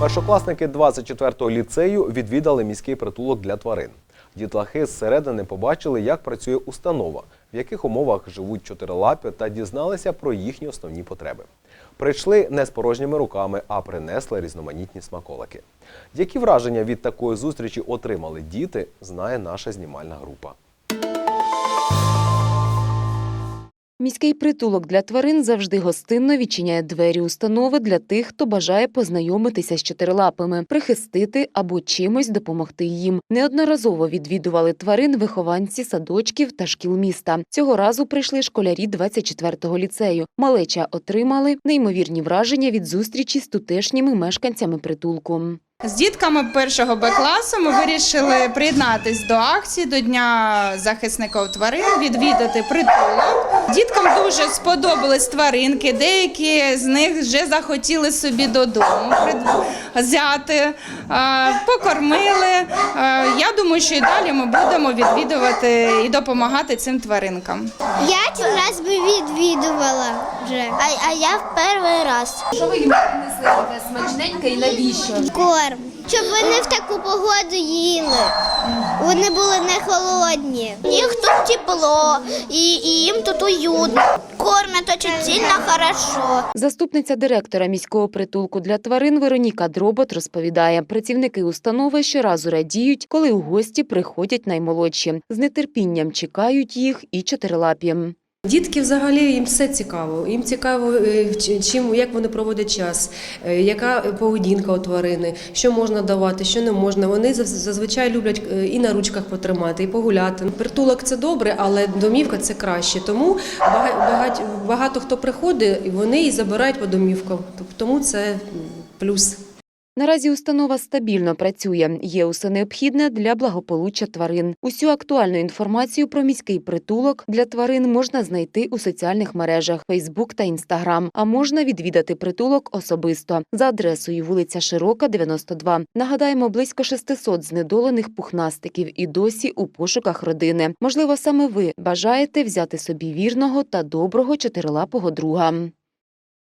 Першокласники 24-го ліцею відвідали міський притулок для тварин. Дітлахи зсередини побачили, як працює установа, в яких умовах живуть чотирилапі та дізналися про їхні основні потреби. Прийшли не з порожніми руками, а принесли різноманітні смаколики. Які враження від такої зустрічі отримали діти, знає наша знімальна група. Міський притулок для тварин завжди гостинно відчиняє двері установи для тих, хто бажає познайомитися з чотирилапими, прихистити або чимось допомогти їм. Неодноразово відвідували тварин вихованці садочків та шкіл міста. Цього разу прийшли школярі 24-го ліцею. Малеча отримали неймовірні враження від зустрічі з тутешніми мешканцями притулку. З дітками першого Б класу ми вирішили приєднатись до акції до Дня захисників тварин, відвідати притулок. Діткам дуже сподобались тваринки. Деякі з них вже захотіли собі додому взяти, е, покормили. Е, Я думаю, що і далі ми будемо відвідувати і допомагати цим тваринкам. Я цей раз би відвідувала вже, а, а я в перший раз. Що ви їм принесли таке смачненьке і навіщо? Корм. Щоб вони в таку погоду їли. Вони були не холодні. Їх тут тепло і, і їм тут уютно. Кормять дуже сильно хорошо. Заступниця директора міського притулку для тварин Вероніка Дробот розповідає, працівники установи щоразу радіють, коли у гості приходять наймолодші. З нетерпінням чекають їх і чотирилапі. Дітки взагалі їм все цікаво. Їм цікаво, е, чим як вони проводять час, е, яка поведінка у тварини, що можна давати, що не можна. Вони зазвичай люблять е, і на ручках потримати, і погуляти. Притулок це добре, але домівка це краще. Тому бага- багать- багато хто приходить, вони і забирають по домівкам. Тому це плюс. Наразі установа стабільно працює. Є усе необхідне для благополуччя тварин. Усю актуальну інформацію про міський притулок для тварин можна знайти у соціальних мережах Facebook та Instagram, а можна відвідати притулок особисто за адресою вулиця Широка, 92. Нагадаємо, близько 600 знедолених пухнастиків і досі у пошуках родини. Можливо, саме ви бажаєте взяти собі вірного та доброго чотирилапого друга.